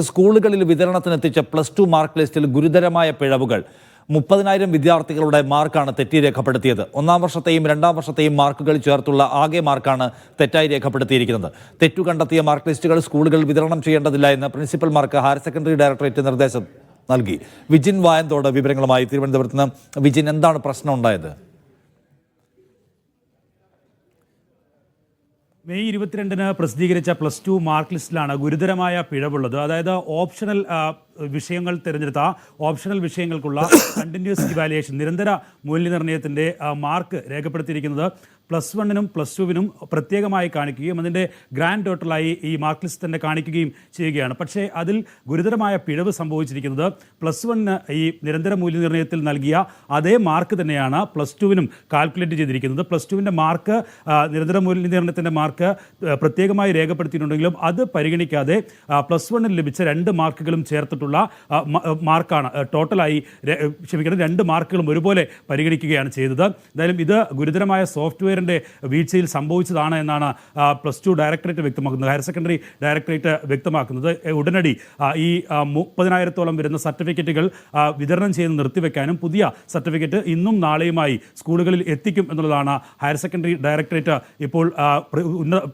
സ്കൂളുകളിൽ വിതരണത്തിനെത്തിച്ച plus two mark ലിസ്റ്റിൽ ഗുരുതരമായ പിഴവുകൾ. മുപ്പതിനായിരം വിദ്യാർത്ഥികളുടെ മാർക്കാണ് തെറ്റി രേഖപ്പെടുത്തിയത്. ഒന്നാം വർഷത്തെയും രണ്ടാം വർഷത്തെയും മാർക്കുകൾ ചേർത്തുള്ള ആകെ മാർക്കാണ് തെറ്റായി രേഖപ്പെടുത്തിയിരിക്കുന്നത്. തെറ്റു കണ്ടെത്തിയ മാർക്ക് ലിസ്റ്റുകൾ സ്കൂളുകൾ വിതരണം ചെയ്യേണ്ടതില്ല എന്ന് പ്രിൻസിപ്പൽമാർക്ക് ഹയർ സെക്കൻഡറി ഡയറക്ടറേറ്റ് നിർദ്ദേശം നൽകി. വിജിൻ വായന്തോട് വിവരങ്ങളുമായി തിരുവനന്തപുരത്ത് നിന്ന്. വിജിൻ എന്താണ് പ്രശ്നം ഉണ്ടായത്? മെയ് ഇരുപത്തിരണ്ടിന് പ്രസിദ്ധീകരിച്ച പ്ലസ് ടു മാർക്ക് ലിസ്റ്റിലാണ് ഗുരുതരമായ പിഴവുള്ളത്. അതായത് ഓപ്ഷണൽ വിഷയങ്ങൾ തിരഞ്ഞെടുത്ത ഓപ്ഷണൽ വിഷയങ്ങൾക്കുള്ള കണ്ടിന്യൂസ് ഇവാലുവേഷൻ നിരന്തര മൂല്യനിർണയത്തിന്റെ മാർക്ക് രേഖപ്പെടുത്തിയിരിക്കുന്നത് പ്ലസ് വണ്ണിനും പ്ലസ് ടുവിനും പ്രത്യേകമായി കാണിക്കുകയും അതിന്റെ ഗ്രാൻഡ് ടോട്ടലായി ഈ മാർക്ക് ലിസ്റ്റ് തന്നെ കാണിക്കുകയും ചെയ്യുകയാണ്. പക്ഷേ അതിൽ ഗുരുതരമായ പിഴവ് സംഭവിച്ചിരിക്കുന്നത് പ്ലസ് വണ്ണിന് ഈ നിരന്തര മൂല്യനിർണയത്തിൽ നൽകിയ അതേ മാർക്ക് തന്നെയാണ് പ്ലസ് ടുവിനും കാൽക്കുലേറ്റ് ചെയ്തിരിക്കുന്നത്. പ്ലസ് ടുവിന്റെ മാർക്ക് നിരന്തര മൂല്യനിർണയത്തിന്റെ മാർക്ക് പ്രത്യേകമായി രേഖപ്പെടുത്തിയിട്ടുണ്ടെങ്കിലും അത് പരിഗണിക്കാതെ പ്ലസ് വണ്ണിൽ ലഭിച്ച രണ്ട് മാർക്കുകളും ചേർത്തിട്ടുള്ള മാർക്കാണ് ടോട്ടലായി ക്ഷമിക്കുന്നത് രണ്ട് മാർക്കുകളും ഒരുപോലെ പരിഗണിക്കുകയാണ് ചെയ്തത്. എന്തായാലും ഇത് ഗുരുതരമായ സോഫ്റ്റ്വെയറിന്റെ വീഴ്ചയിൽ സംഭവിച്ചതാണ് എന്നാണ് പ്ലസ് ടു ഡയറക്ടറേറ്റ് വ്യക്തമാക്കുന്നത്. ഹയർ സെക്കൻഡറി ഡയറക്ടറേറ്റ് വ്യക്തമാക്കുന്നത്. ഉടനടി ഈ മുപ്പതിനായിരത്തോളം വരുന്ന സർട്ടിഫിക്കറ്റുകൾ വിതരണം ചെയ്ത് നിർത്തിവെക്കാനും പുതിയ സർട്ടിഫിക്കറ്റ് ഇന്നും നാളെയുമായി സ്കൂളുകളിൽ എത്തിക്കും എന്നുള്ളതാണ് ഹയർ സെക്കൻഡറി ഡയറക്ടറേറ്റ് ഇപ്പോൾ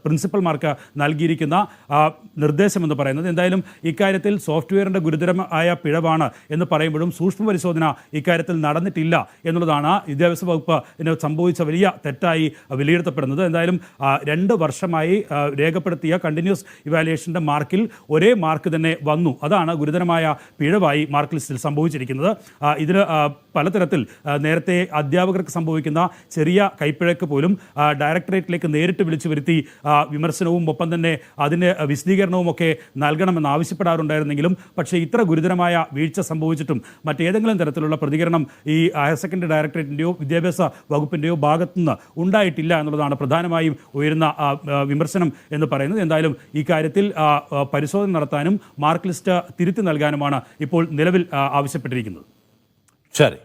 പ്രിൻസിപ്പൽമാർക്ക് നൽകിയിരിക്കുന്ന നിർദ്ദേശമെന്ന് പറയുന്നത്. എന്തായാലും ഇക്കാര്യത്തിൽ സോഫ്റ്റ്വെയറിന്റെ ഗുരുതരമായ പിഴവാണ് എന്ന് പറയുമ്പോഴും സൂക്ഷ്മ പരിശോധന ഇക്കാര്യത്തിൽ നടന്നിട്ടില്ല എന്നുള്ളതാണ് വിദ്യാഭ്യാസ വകുപ്പ് സംഭവിച്ച വലിയ തെറ്റായി വിലയിരുത്തപ്പെടുന്നത്. എന്തായാലും രണ്ട് വർഷമായി രേഖപ്പെടുത്തിയ കണ്ടിന്യൂസ് ഇവാലുവേഷന്റെ മാർക്കിൽ ഒരേ മാർക്ക് തന്നെ വന്നു. അതാണ് ഗുരുതരമായ പിഴവായി മാർക്ക് ലിസ്റ്റിൽ സംഭവിച്ചിരിക്കുന്നത്. ഇതിന് പലതരത്തിൽ നേരത്തെ അധ്യാപകർക്ക് സംഭവിക്കുന്ന ചെറിയ കൈപ്പിഴക്ക് പോലും ഡയറക്ടറേറ്റിലേക്ക് നേരിട്ട് വിളിച്ചു വരുത്തി വിമർശനവും ഒപ്പം തന്നെ അതിന് വിശദീകരണവും ഒക്കെ നൽകണമെന്ന് ആവശ്യപ്പെടാറുണ്ടായിരുന്നെങ്കിലും പക്ഷേ ഇത്ര ഗുരുതരമായ വീഴ്ച സംഭവിച്ചിട്ടും മറ്റേതെങ്കിലും തരത്തിലുള്ള പ്രതികരണം ഈ ഹയർ സെക്കൻഡറി ഡയറക്ടറേറ്റിന്റെയോ വിദ്യാഭ്യാസ വകുപ്പിന്റെയോ ഭാഗത്തുനിന്ന് ഉണ്ടായിട്ടില്ല എന്നുള്ളതാണ് പ്രധാനമായും ഉയരുന്ന വിമർശനം എന്ന് പറയുന്നത്. എന്തായാലും ഈ കാര്യത്തിൽ പരിശോധന നടത്താനും മാർക്ക് ലിസ്റ്റ് തിരുത്തി നൽകാനുമാണ് ഇപ്പോൾ നിലവിൽ ആവശ്യപ്പെട്ടിരിക്കുന്നത്. ശരി.